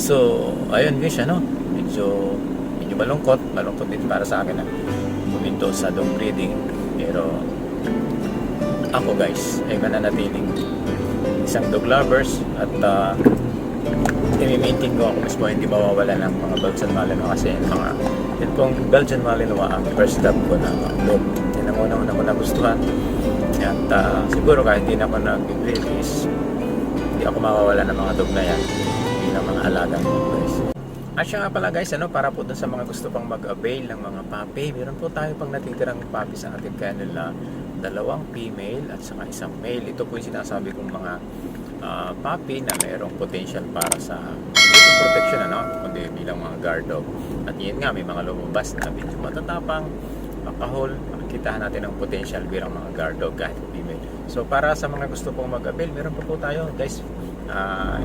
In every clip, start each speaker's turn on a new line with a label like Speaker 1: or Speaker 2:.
Speaker 1: So, ayun guys, ano, medyo, medyo malungkot, malungkot din para sa akin na puminto sa dog breeding. Pero, ako guys, ay mananatiling isang dog lovers at uh, i-maintain ko ako mismo hindi mawawala ng mga Belgian Malinois kasi yung mga yun pong Belgian Malinois ang first love ko na dog. Yan ang unang-una ko nagustuhan. At uh, siguro kahit hindi na ako nag-breed hindi ako mawawala ng mga dog na yan bilang mga alaga ko guys. At siya nga pala guys, ano, para po dun sa mga gusto pang mag-avail ng mga puppy, meron po tayo pang natitirang puppy sa ating kennel dalawang female at saka isang male. Ito po yung sinasabi kong mga ah, puppy na mayroong potential para sa protection ano, kundi bilang mga guard dog. At yun nga, may mga lumabas na medyo matatapang, makahol, makikitahan natin ang potential bilang mga guard dog kahit female. So para sa mga gusto pong mag-avail, meron po po tayo guys, ah,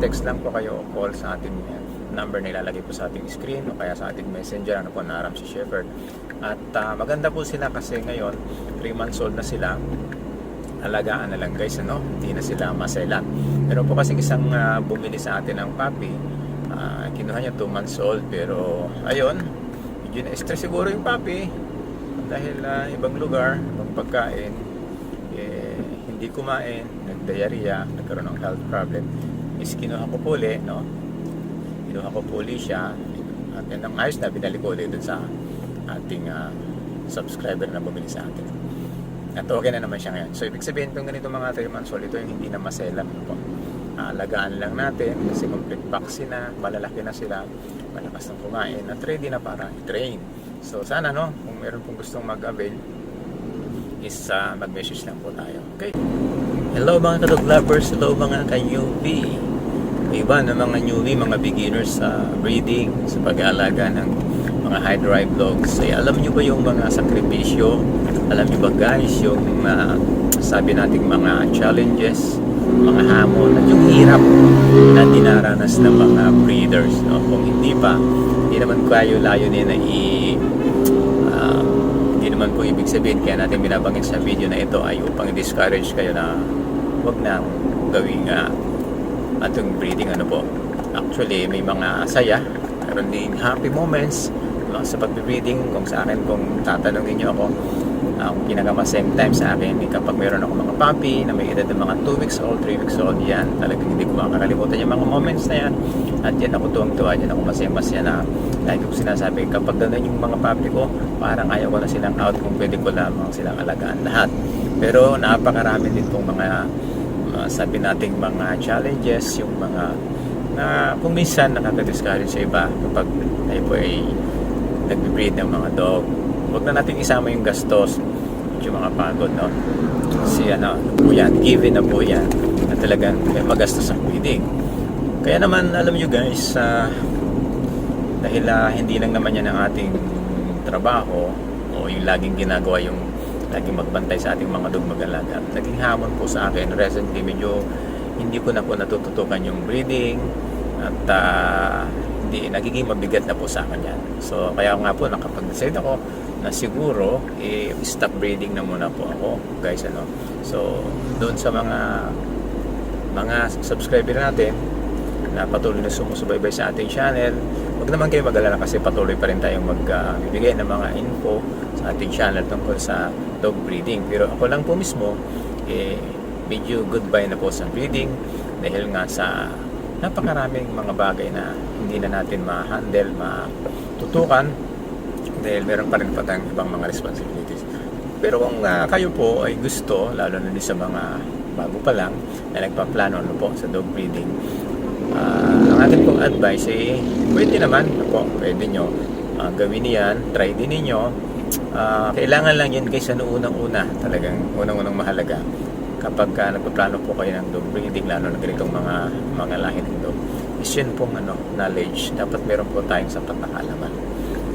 Speaker 1: text lang po kayo o call sa ating uh, number na ilalagay po sa ating screen o kaya sa ating messenger ano po na Ramsey Shepherd at ah, maganda po sila kasi ngayon 3 months old na sila. Alagaan na lang guys ano? Hindi na sila maselan pero po kasi isang ah, bumili sa atin ng puppy. Ah, kinuha niya 2 months old pero ayun medyo na stress siguro yung puppy. Dahil ah, ibang lugar ibang pagkain eh, hindi kumain nag-diarrhea nagkaroon ng health problem is kinuha ko po uli no? Kinuha ko po uli siya. At yan ang ayos na binalik ko ulit sa ating ah, subscriber na bumili sa atin. At okay na naman siya ngayon. So ibig sabihin itong ganito mga 3 months old ito yung hindi na maselan po. Ah, alagaan lang natin kasi complete vaccine na malalaki na sila malakas ng kumain at ready na para i-train. So sana no kung meron pong gustong mag-avail is ah, mag-message lang po tayo. Okay hello mga kadog lovers hello mga ka-newbie iba na mga newbie, mga beginners sa breeding, sa pag-aalaga ng mga high drive dogs. Ay, alam nyo ba yung mga sakripisyo? Alam nyo ba guys, yung ah, sabi nating mga challenges, mga hamon, at yung hirap na dinaranas ng mga breeders. No? Kung hindi pa, hindi naman kayo layunin na i... naman po ibig sabihin kaya natin binabanggit sa video na ito ay upang discourage kayo na wag nang gawing ah, atong breeding ano po. Actually may mga saya meron din happy moments no, sa pag-breeding kung sa akin kung tatanungin niyo ako ang pinaka same time sa akin eh, kapag meron ako mga puppy na may edad ng mga 2 weeks old, 3 weeks old yan talagang hindi ko makakalimutan yung mga moments na yan at yan ako tuwang tuwa yan ako masaya-masaya na lagi ko sinasabi kapag ganun yung mga puppy ko parang ayaw ko na silang out kung pwede ko lamang silang alagaan lahat pero napakarami din pong mga uh, sabi nating mga challenges, yung mga na kung minsan nakaka-discourage sa iba kapag tayo po ay nagbe-breed ng mga dog. Huwag na natin isama yung gastos yung mga pagod, no? Kasi ano, ano po yan, given na po yan na talagang may magastos ang breeding. Kaya naman, alam nyo guys, ah, dahil ah, hindi lang naman yan ang ating trabaho o yung laging ginagawa yung laging magbantay sa ating mga dog mag-alaga. Naging hamon po sa akin recently medyo hindi ko na po natututukan yung breeding at ah, hindi nagiging mabigat na po sa akin yan. So kaya nga po nakapag-decide ako na siguro eh, stop breeding na muna po ako guys ano. So doon sa mga mga subscriber natin na patuloy na sumusubaybay sa ating channel. Huwag naman kayo mag-alala kasi patuloy pa rin tayong magbibigay ng mga info sa ating channel tungkol sa dog breeding. Pero ako lang po mismo, eh, medyo goodbye na po sa breeding dahil nga sa napakaraming mga bagay na hindi na natin ma-handle, matutukan dahil meron pa rin pa tayong ibang mga responsibilities. Pero kung ah, kayo po ay gusto, lalo na din sa mga bago pa lang na nagpaplano ano po sa dog breeding, Ah, ang akin pong advice ay pwede naman po, pwede nyo ah, gawin niyan, try din ninyo. Ah, kailangan lang yun guys, ano unang-una, talagang unang-unang mahalaga. Kapag ka nagpaplano po kayo ng dog breeding, lalo na ganitong mga mga lahi ng dog, is yun pong ano, knowledge. Dapat meron po tayong sapat na kaalaman.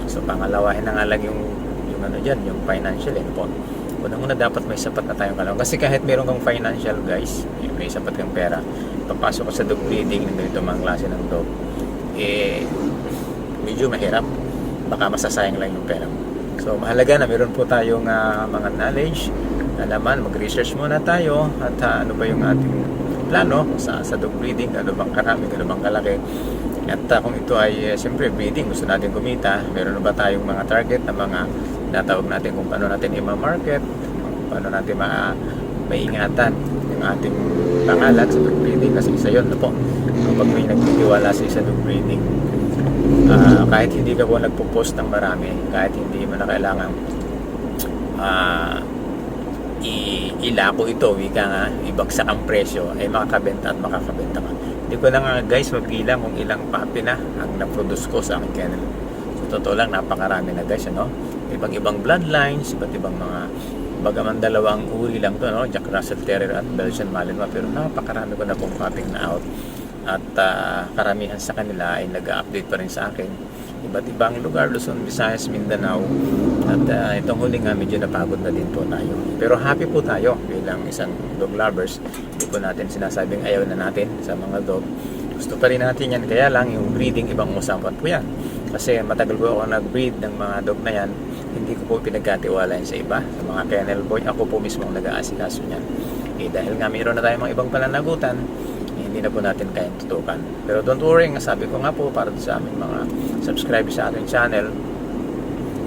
Speaker 1: So pangalawahin na nga lang yung, yung ano dyan, yung financial eh, po. Unang-una dapat may sapat na tayong kaalaman. Kasi kahit meron kang financial guys, may sapat kang pera, papasok ka sa dog breeding ng ganito mga klase ng dog, eh, medyo mahirap. Baka masasayang lang yung pera mo. So, mahalaga na meron po tayong ah, mga knowledge, alaman, mag-research muna tayo at ah, ano ba yung ating plano sa, sa dog breeding, ano bang karami, ano bang kalaki. At uh, kung ito ay, uh, siyempre, breeding, gusto natin kumita, meron na ba tayong mga target na mga natawag natin kung paano natin i-market, paano natin ma maingatan yung ating pangalan sa dog breeding kasi isa yun na po kapag may nagtitiwala sa isa dog breeding Ah, kahit hindi ka po nagpo-post ng marami kahit hindi mo na kailangan i- ilako ito, wika nga, ibagsak ang presyo, ay makakabenta at makakabenta ka. Hindi ko na nga guys mabilang kung ilang papi na ang na-produce ko sa aking kennel. So totoo lang, napakarami na guys, ano? Ibang ibang bloodlines, iba't ibang mga bagaman dalawang uri lang to, no? Jack Russell Terrier at Belgian Malinois, pero napakarami ko na pong paping na out. At ah, karamihan sa kanila ay nag-update pa rin sa akin iba't ibang lugar, Luzon, Visayas, Mindanao. At ah, itong huli nga, medyo napagod na din po tayo. Pero happy po tayo bilang isang dog lovers. Hindi po natin sinasabing ayaw na natin sa mga dog. Gusto pa rin natin yan. Kaya lang, yung breeding, ibang usapan po yan. Kasi matagal po ako nag-breed ng mga dog na yan. Hindi ko po pinagkatiwala sa iba. Sa mga kennel boy, ako po mismo ang nag-aasikaso niyan. Eh, dahil nga mayroon na tayong mga ibang pananagutan, hindi na po natin kayang tutukan. Pero don't worry, nga sabi ko nga po para sa aming mga subscribers sa ating channel,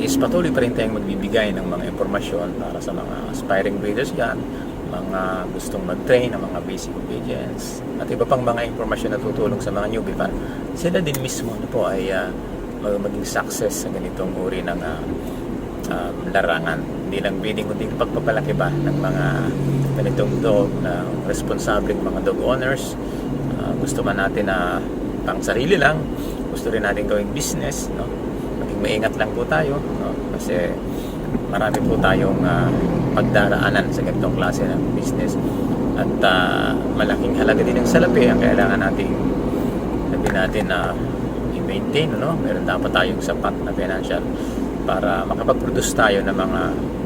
Speaker 1: is patuloy pa rin tayong magbibigay ng mga impormasyon para sa mga aspiring breeders dyan, mga gustong mag-train ng mga basic obedience, at iba pang mga impormasyon na tutulong sa mga newbie para sila din mismo na po ay ah, mag- maging success sa ganitong uri ng ah, um, larangan. Hindi lang breeding, kundi pagpapalaki ba ng mga ganitong dog na responsableng mga dog owners. Ah, gusto man natin na pang sarili lang, gusto rin natin gawing business, no? Maging maingat lang po tayo, no? Kasi marami po tayong ah, pagdaraanan sa ganitong klase ng business. At ah, malaking halaga din ng salapi ang kailangan nating sabi natin na i-maintain, no? Meron dapat tayong sapat na financial para makapag-produce tayo ng mga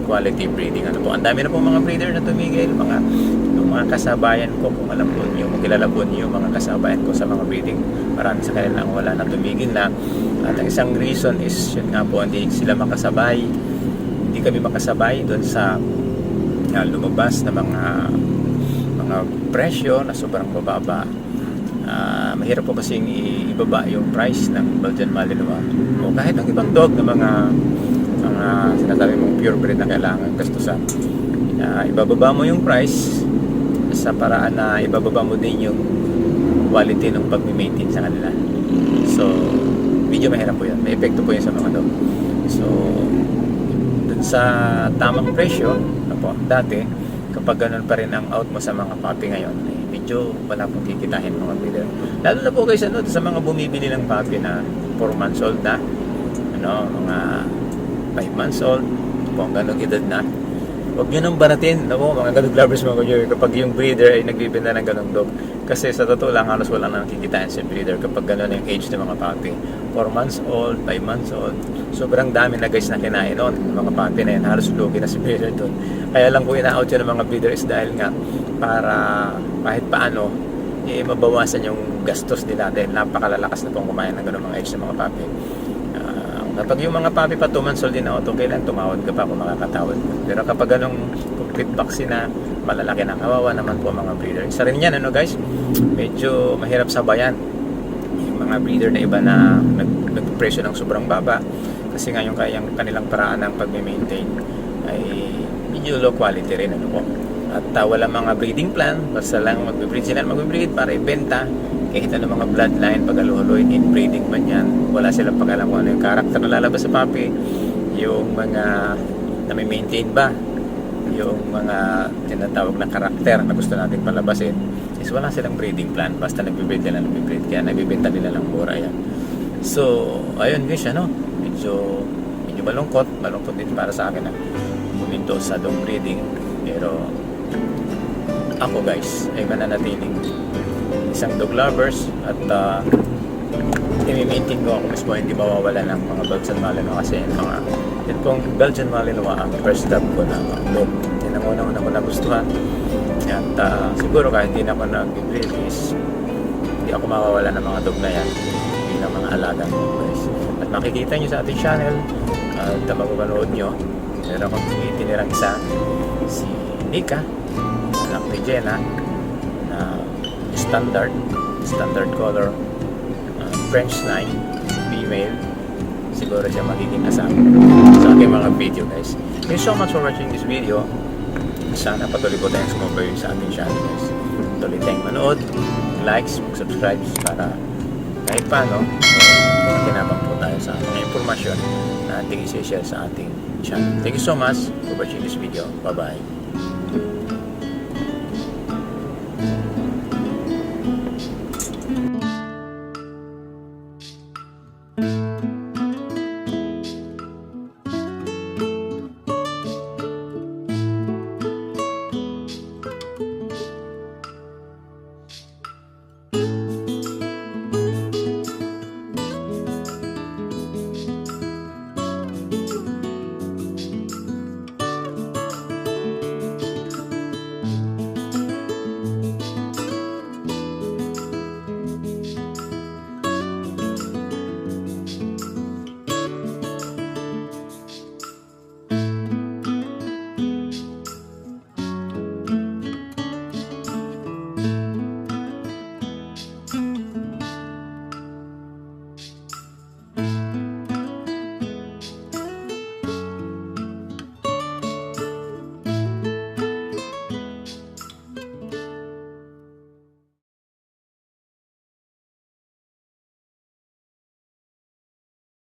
Speaker 1: quality breeding. Ano po, ang dami na po mga breeder na tumigil, mga yung mga kasabayan ko, kung alam po niyo, kung kilala po niyo mga kasabayan ko sa mga breeding, marami sa kanila ang wala na tumigil na. At ang isang reason is, yun nga po, hindi sila makasabay, hindi kami makasabay doon sa uh, lumabas na mga mga presyo na sobrang bababa. Ah, mahirap po kasing ibaba yung price ng Belgian Malinois o kahit ang ibang dog na mga mga sinasabi mong purebred na kailangan gastusan. Ah, ibababa mo yung price sa paraan na ibababa mo din yung quality ng pag-maintain sa kanila. So, medyo mahirap po yan. May epekto po yun sa mga dog. So, dun sa tamang presyo, ano po, dati, kapag ganun pa rin ang out mo sa mga puppy ngayon, medyo wala pong kikitahin mga breeder. Lalo na po guys, ano, sa mga bumibili ng puppy na 4 months old na, ano, mga 5 months old, kung ganong edad na, Huwag nyo nang baratin, no, mga ganong lovers mga kuya, kapag yung breeder ay nagbibenta ng ganong dog. Kasi sa totoo lang, halos wala nang kikitain sa breeder kapag gano'n yung age ng mga puppy. 4 months old, 5 months old. Sobrang dami na guys na kinain noon, mga puppy na yan. Halos lugi na si breeder doon. Kaya lang po ina-out yun ng mga breeder is dahil nga para kahit paano, eh, mabawasan yung gastos nila dahil napakalalakas na pong kumain ng ganong mga age ng mga puppy. Ah, kapag yung mga papi pa 2 months old din auto, kailan tumawad ka pa kung makakatawad ka. Pero kapag anong complete vaccine na, malalaki na kawawa naman po mga breeder. Isa rin yan, ano guys, medyo mahirap sabayan. Yung mga breeder na iba na nag, nagpresyo ng sobrang baba, kasi nga yung kayang kanilang paraan ng pag-maintain ay medyo low quality rin, ano po. At uh, wala mga breeding plan, basta lang mag-breed sila mag-breed para ibenta. Kahit ano mga bloodline, pag-aluhaloy, inbreeding man yan, wala silang pag-alam kung ano yung character na lalabas sa puppy, yung mga na-maintain ba, yung mga tinatawag na karakter na gusto natin palabasin, is wala silang breeding plan, basta nag-breed nila, nag-breed, kaya nabibenta nila ng mura yan. So, ayun guys, ano, medyo, medyo malungkot, malungkot din para sa akin na buminto sa dog breeding, pero ako guys ay mananatiling isang dog lovers at uh, i-maintain ko ako mismo hindi mawawala ng mga Belgian Malinois kasi yung mga yun pong Belgian Malinois ang first love ko na dog. Yun ang unang-una ko nagustuhan. At uh, siguro kahit hindi na ako nag-breed is hindi ako mawawala ng mga dog na yan. Bilang mga alaga guys. At makikita nyo sa ating channel at uh, mapapanood nyo meron akong tinirang isa si Nika anak ni na standard, standard color, uh, French 9, female, siguro siya magiging asawa sa aking mga video guys. Thank you so much for watching this video. Sana patuloy po tayong sumubayo sa ating channel guys. Tuloy tayong manood, likes, subscribe para kahit paano, eh, makinabang po tayo sa mga impormasyon na ating isi-share sa ating channel. Thank you so much for watching this video. Bye-bye.